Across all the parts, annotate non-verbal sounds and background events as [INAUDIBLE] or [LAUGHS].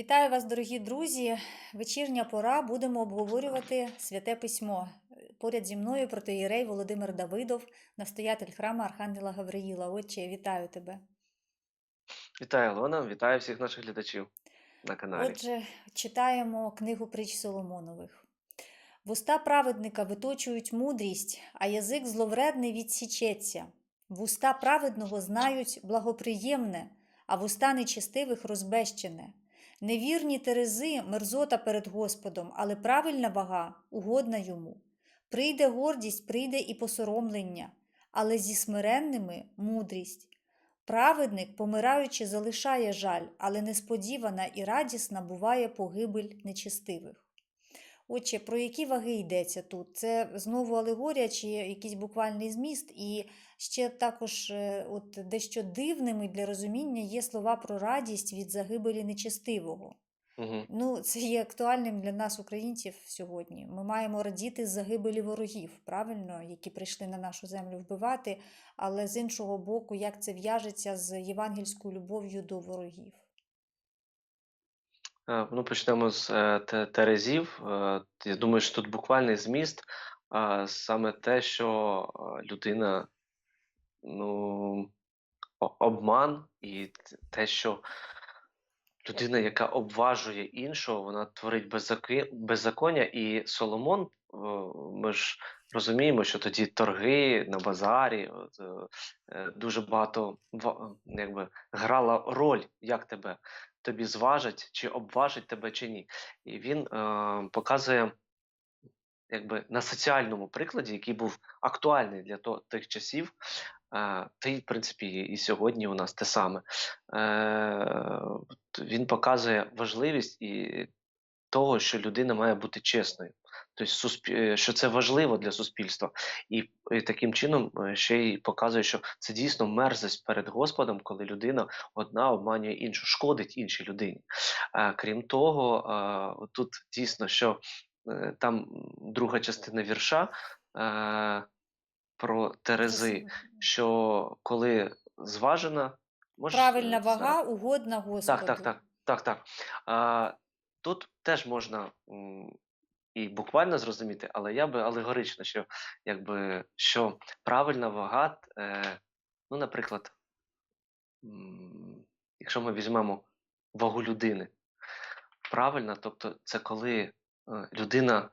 Вітаю вас, дорогі друзі! Вечірня пора будемо обговорювати святе письмо. Поряд зі мною протоїрей Володимир Давидов, настоятель храму Архангела Гавриїла. Отче, вітаю тебе. Вітаю, Ілона, вітаю всіх наших глядачів на каналі. Отже, читаємо книгу притч Соломонових. Вуста праведника виточують мудрість, а язик зловредний відсічеться. Вуста праведного знають благоприємне, а вуста нечестивих розбещене. Невірні терези мерзота перед Господом, але правильна вага угодна йому. Прийде гордість, прийде і посоромлення, але зі смиренними мудрість. Праведник, помираючи, залишає жаль, але несподівана і радісна буває погибель нечестивих. Отже, про які ваги йдеться тут? Це знову алегорія чи якийсь буквальний зміст, і ще також е, от, дещо дивними для розуміння є слова про радість від загибелі нечестивого. Угу. Ну, це є актуальним для нас, українців, сьогодні. Ми маємо радіти з загибелі ворогів, правильно, які прийшли на нашу землю вбивати, але з іншого боку, як це в'яжеться з євангельською любов'ю до ворогів? Ну, почнемо з е, терезів. Е, Я думаю, що тут буквальний зміст, а саме те, що е, людина, ну, обман і те, що людина, яка обважує іншого, вона творить беззаконня. І Соломон, е, ми ж розуміємо, що тоді торги на базарі, е, е, дуже багато якби, грала роль, як тебе тобі зважать, чи обважить тебе, чи ні. І він е, показує якби, на соціальному прикладі, який був актуальний для то, тих часів, е, та й, в принципі, і сьогодні у нас те саме. Е, він показує важливість і того, що людина має бути чесною. Тобто, е, що це важливо для суспільства, і, таким чином е, ще й показує, що це дійсно мерзость перед Господом, коли людина одна обманює іншу, шкодить іншій людині. Крім того, тут дійсно, що е, там друга частина вірша про Терези, що коли зважена, можеш, Правильна вага угодна Господу. Так, так, так, так, так. А, тут теж можна і буквально зрозуміти, але я би алегорично, що якби що правильна вага, е, ну, наприклад, якщо ми візьмемо вагу людини, правильна, тобто це коли е, людина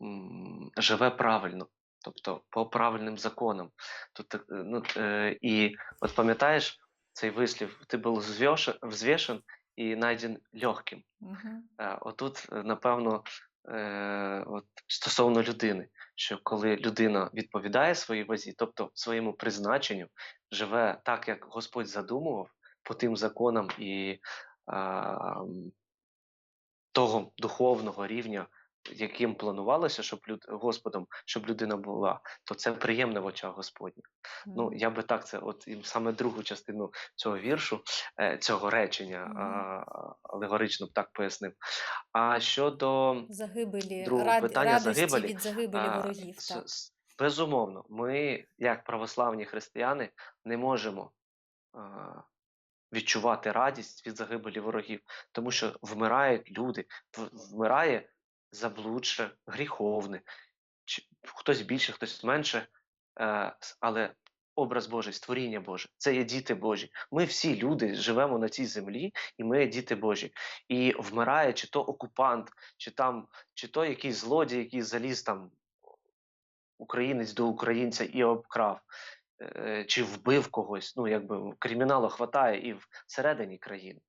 м, живе правильно, тобто по правильним законам. Тут, е, ну, е, і от пам'ятаєш цей вислів, ти був взвешен і найден легким. Угу. Е, Отут, напевно, е, от стосовно людини, що коли людина відповідає своїй вазі, тобто своєму призначенню, живе так, як Господь задумував, по тим законам і е, того духовного рівня, яким планувалося, щоб люд... Господом, щоб людина була, то це приємне в очах Господніх. Ну, я би так це, от і саме другу частину цього віршу, е, цього речення Мгм. а, алегорично б так пояснив. А щодо Загибелі, Другого рад... питання радості загибелі, від загибелі ворогів. с- Так. безумовно, ми, як православні християни, не можемо а, відчувати радість від загибелі ворогів, тому що вмирають люди, вмирає заблудше, гріховне, чи- хтось більше, хтось менше, е, але образ Божий, створіння Боже, це є діти Божі. Ми всі люди живемо на цій землі, і ми є діти Божі. І вмирає чи то окупант, чи там, чи то якийсь злодій, який заліз там українець до українця і обкрав, е, чи вбив когось. Ну, якби криміналу хватає і всередині країни.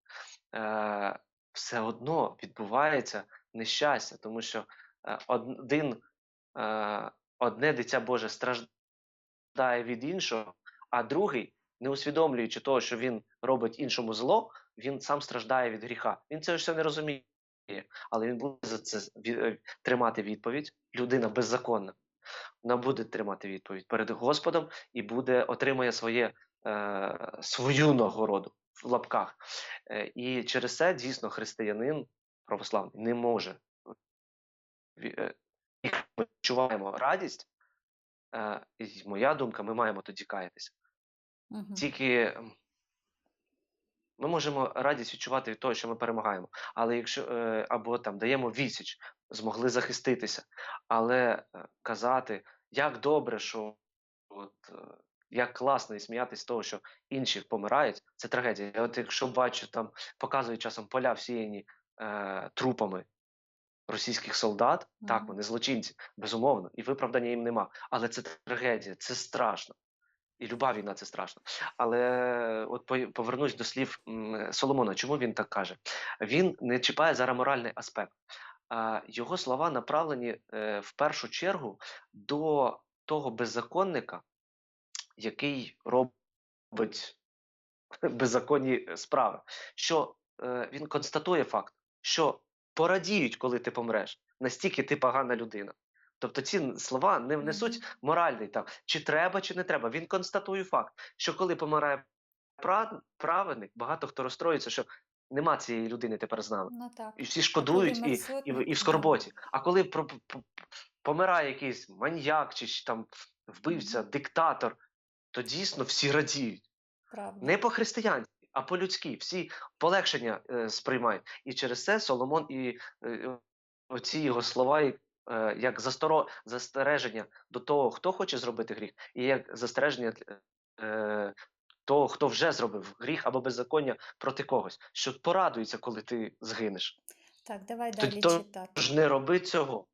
Е, все одно відбувається нещастя, тому що е, один, е, одне дитя Боже страждає від іншого, а другий, не усвідомлюючи того, що він робить іншому зло, він сам страждає від гріха. Він це все не розуміє, але він буде за це е, тримати відповідь. Людина беззаконна. Вона буде тримати відповідь перед Господом і буде отримає своє, е, свою нагороду в лапках. Е, і через це дійсно християнин православний не може. Ми відчуваємо радість, е, і моя думка, ми маємо тоді каятися. Угу. Тільки Ми можемо радість відчувати від того, що ми перемагаємо, але якщо е, або там даємо відсіч, змогли захиститися, але е, казати, як добре, що от, е, як класно і сміятися з того, що інші помирають, це трагедія. Я от якщо бачу, там показують часом поля всіяні е, трупами російських солдат, так, вони злочинці, безумовно, і виправдання їм нема. Але це трагедія, це страшно. І люба війна це страшно. Але от повернусь до слів Соломона. Чому він так каже? Він не чіпає зараз моральний аспект. Його слова направлені е, в першу чергу до того беззаконника, який робить [LAUGHS] беззаконні справи. Що е, він констатує факт, що порадіють, коли ти помреш, настільки ти погана людина. Тобто ці слова не внесуть моральний там, чи треба, чи не треба. Він констатує факт, що коли помирає праведник, багато хто розстроїться, що нема цієї людини тепер з нами. Ну так. І всі шкодують і, і, в- і в скорботі. А коли про, помирає якийсь маньяк чи там вбивця, диктатор, то дійсно всі радіють. Правда. Не по-християнськи, а по-людськи. Всі полегшення е, сприймають. І через це Соломон і е, оці його слова е, як засторо, застереження до того, хто хоче зробити гріх, і як застереження е, того, хто вже зробив гріх або беззаконня проти когось, що порадується, коли ти згинеш. Так, давай далі то- читати. Тож не роби цього.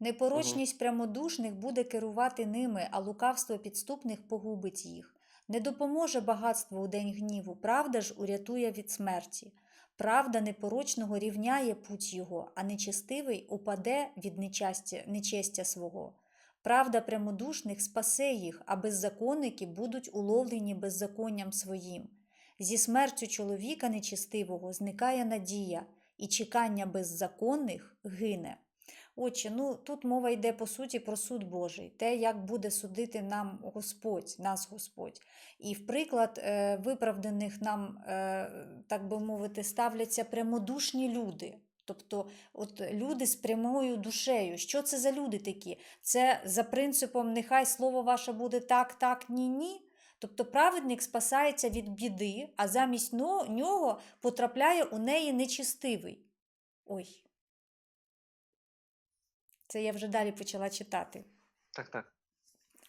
Непорочність прямодушних буде керувати ними, а лукавство підступних погубить їх. Не допоможе багатство у день гніву, правда ж урятує від смерті. Правда непорочного рівняє путь його, а нечестивий упаде від нечастя, нечестя свого. Правда прямодушних спасе їх, а беззаконники будуть уловлені беззаконням своїм. Зі смертю чоловіка нечестивого зникає надія, і чекання беззаконних гине. Отче, ну тут мова йде по суті про суд Божий, те, як буде судити нам Господь, нас Господь. І в приклад е, виправданих нам, е, так би мовити, ставляться прямодушні люди. Тобто, от люди з прямою душею. Що це за люди такі? Це за принципом нехай слово ваше буде так, так, ні, ні. Тобто праведник спасається від біди, а замість нього потрапляє у неї нечистивий. Ой. Це я вже далі почала читати. Так, так.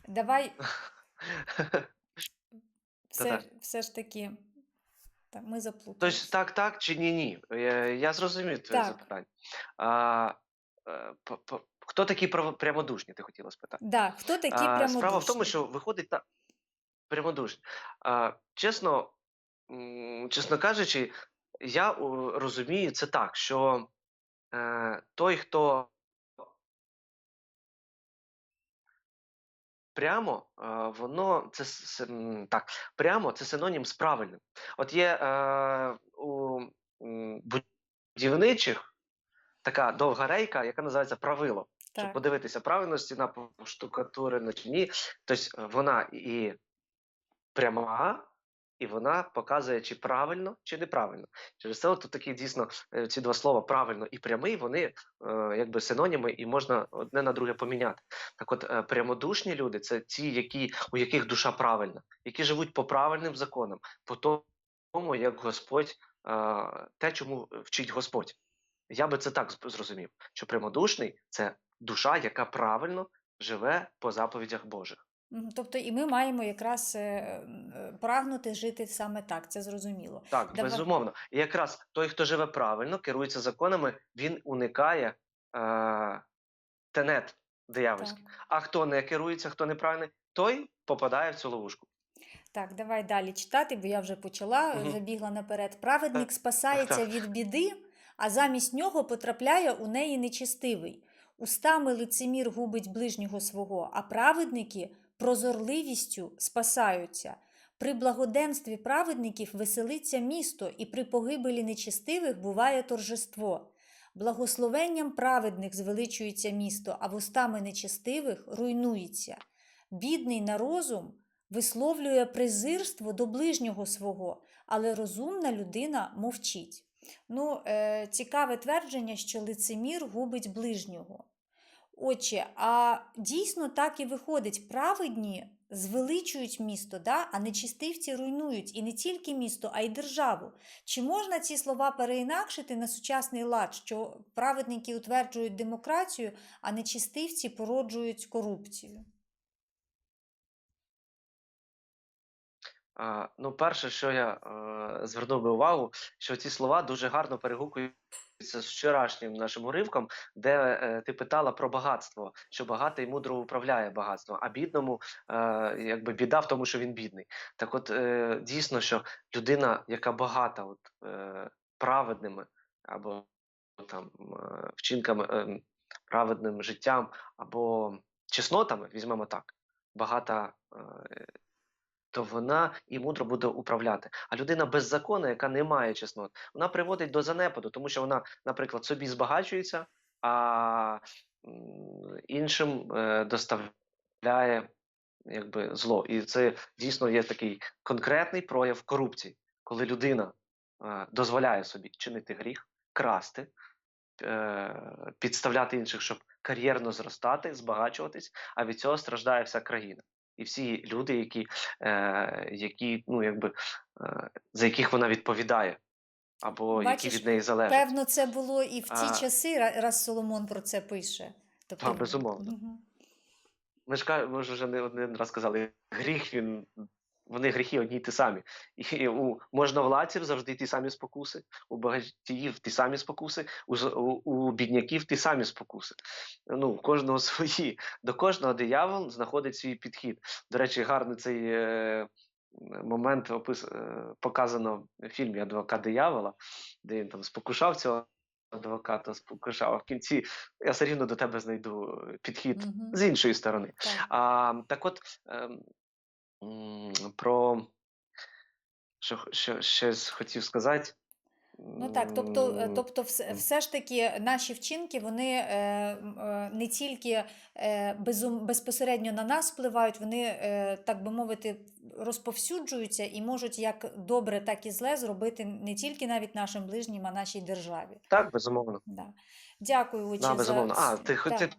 Давай [LAUGHS] все, все ж таки. Так, ми заплутались. Тобто так, так чи ні, ні. Я, я зрозумів твоє Так. запитання. А, е, п- п- хто такі прямодушні, ти хотіла спитати? Да, хто такі прямодушні? Справа в тому, що виходить так прямодушні. А, чесно, чесно кажучи, я розумію це так, що е, той, хто прямо, е, воно це так, прямо це синонім з правильним. От є е, у будівничих така довга рейка, яка називається правило. Щоб подивитися, правильно стіна штукатури чи ні. Тобто вона і пряма, і вона показує, чи правильно, чи неправильно. Через це тут такі дійсно е, ці два слова правильно і прямий, вони е, якби синоніми, і можна одне на друге поміняти. Так от е, прямодушні люди це ті, які, у яких душа правильна, які живуть по правильним законам, по тому, як Господь, е, те, чому вчить Господь. Я би це так зрозумів, що прямодушний це душа, яка правильно живе по заповідях Божих. Тобто і ми маємо якраз е, е, прагнути жити саме так, це зрозуміло. Так, Давай. безумовно. І якраз той, хто живе правильно, керується законами, він уникає е, тенет диявольських. А хто не керується, хто неправильний, той попадає в цю ловушку. Так, давай далі читати, бо я вже почала, Мгм. забігла наперед. Праведник спасається від біди, а замість нього потрапляє у неї нечистивий. Устами лицемір губить ближнього свого, а праведники прозорливістю спасаються. При благоденстві праведників веселиться місто, і при погибелі нечистивих буває торжество. Благословенням праведних звеличується місто, а вустами нечистивих руйнується. Бідний на розум висловлює презирство до ближнього свого, але розумна людина мовчить. Ну, е, цікаве твердження, що лицемір губить ближнього. Отже, а дійсно так і виходить, праведні звеличують місто, да? а нечистивці руйнують і не тільки місто, а й державу. Чи можна ці слова переінакшити на сучасний лад, що праведники утверджують демократію, а нечистивці породжують корупцію? А, ну, перше, що я е, звернув би увагу, що ці слова дуже гарно перегукуються з вчорашнім нашим уривком, де е, ти питала про багатство, що багатий мудро управляє багатством, а бідному е, якби біда в тому, що він бідний. Так, от е, дійсно, що людина, яка багата, от е, праведними або там е, вчинками, е, праведним життям або чеснотами, візьмемо так, багата. Е, то вона і мудро буде управляти. А людина беззаконна, яка не має чеснот, вона приводить до занепаду, тому що вона, наприклад, собі збагачується, а іншим е, доставляє якби зло. І це дійсно є такий конкретний прояв корупції, коли людина е, дозволяє собі чинити гріх, красти, е, підставляти інших, щоб кар'єрно зростати, збагачуватись, а від цього страждає вся країна. І всі люди, які, е, які ну, якби, е, за яких вона відповідає, або Бачиш, які від неї залежать. Певно, це було і в ті А. часи, раз Соломон про це пише. Тобто, А, безумовно. Угу. Ми ж ми ж вже не один раз казали, гріх він. Вони гріхи одні й ті самі. І у можновладців завжди ті самі спокуси, у багатіїв ті самі спокуси, у, у, у бідняків ті самі спокуси. Ну, у кожного [LAUGHS] свої. До кожного диявол знаходить свій підхід. До речі, гарний цей е, момент опис, е, показано в фільмі Адвокат диявола, де він там спокушав цього адвоката, спокушав. А в кінці я все рівно до тебе знайду підхід Мгм. з іншої сторони. Так. А, так от ем, про що, що з- хотів сказати. Ну так, тобто, е, тобто, все, все ж таки наші вчинки вони е, е, не тільки е, безум, безпосередньо на нас впливають, вони, е, так би мовити, розповсюджуються і можуть як добре, так і зле зробити не тільки навіть нашим ближнім, а нашій державі. Так, безумовно. Да. Дякую, Учі, Да, безумовно. за... А, ти, ти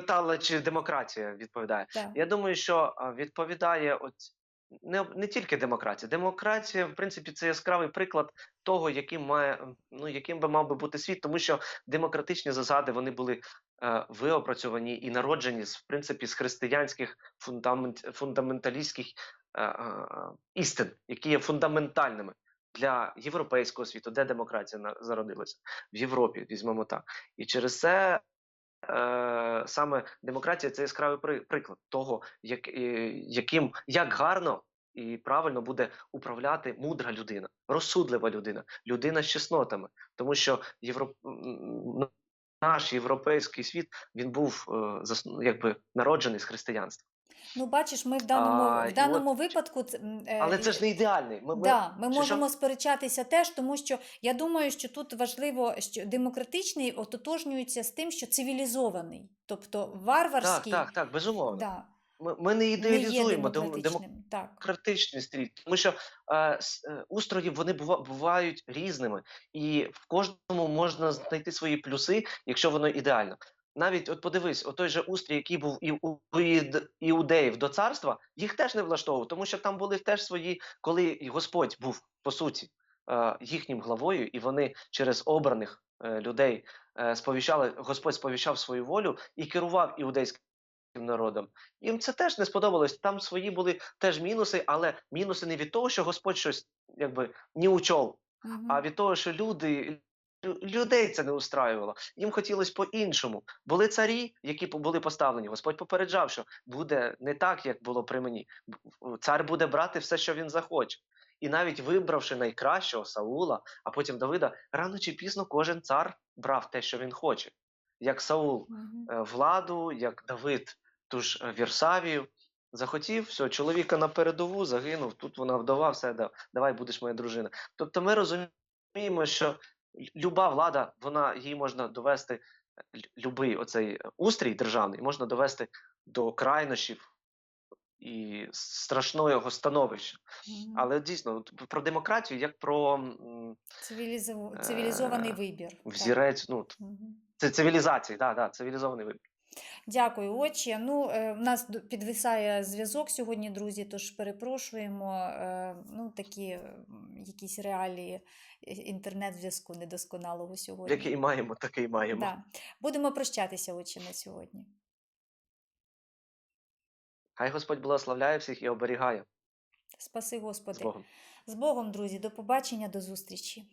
питала, чи демократія відповідає. так. Я думаю, що відповідає от не, не тільки демократія. Демократія, в принципі, це яскравий приклад того, яким має ну яким би мав би бути світ, тому що демократичні засади вони були е, виопрацьовані і народжені з в принципі з християнських фундамент, фундаменталістських е, е, істин, які є фундаментальними. Для європейського світу, де демократія зародилася в Європі, візьмемо так, і через це е, саме демократія це яскравий при- приклад того, як, е, яким як гарно і правильно буде управляти мудра людина, розсудлива людина, людина з чеснотами, тому що європ... наш європейський світ він був е, якби народжений з християнства. Ну, бачиш, ми в даному, А, в даному от- випадку. е, Але це ж не ідеальний. Ми, Да, ми що? можемо сперечатися теж, тому що я думаю, що тут важливо, що демократичний ототожнюється з тим, що цивілізований, тобто Так, варварський так, так, безумовно. да, Ми, ми не не ідеалізуємо дем- демократичний стрій, тому що е, е, устрої вони бувають різними, і в кожному можна знайти свої плюси, якщо воно ідеально. Навіть от подивись, от той же устрій, який був і у іудеїв до царства, їх теж не влаштовував, тому що там були теж свої, коли Господь був по суті е, їхнім главою, і вони через обраних е, людей е, сповіщали, Господь сповіщав свою волю і керував іудейським народом. Їм це теж не сподобалось. Там свої були теж мінуси, але мінуси не від того, що Господь щось якби не учов, а від того, що люди. Лю- Людей це не устраювало. Їм хотілося по-іншому. Були царі, які були поставлені. Господь попереджав, що буде не так, як було при мені. Цар буде брати все, що він захоче. І навіть вибравши найкращого Саула, а потім Давида, рано чи пізно кожен цар брав те, що він хоче. Як Саул е, владу, як Давид, ту ж е, Вірсавію. Захотів, все, чоловіка на передову загинув, тут вона вдова, все, давай будеш моя дружина. Тобто ми розуміємо, що люба влада, вона її можна довести, е, любий оцей е, устрій державний можна довести до крайнощів і страшного становища. Але дійсно, про демократію, як про Цивілізов... Цивілізований е, вибір. так. взірець, ну, це цивілізації, да, да, цивілізований вибір. Дякую, отче. Ну, е, в нас підвисає зв'язок сьогодні, друзі, тож перепрошуємо. Е, ну, такі якісь реалії е, інтернет-зв'язку недосконалого сьогодні. Який маємо, такий маємо. Да. Будемо прощатися, отче, на сьогодні. Хай Господь благословляє всіх і оберігає Спаси з Господи. Богом. З Богом, друзі, до побачення, до зустрічі.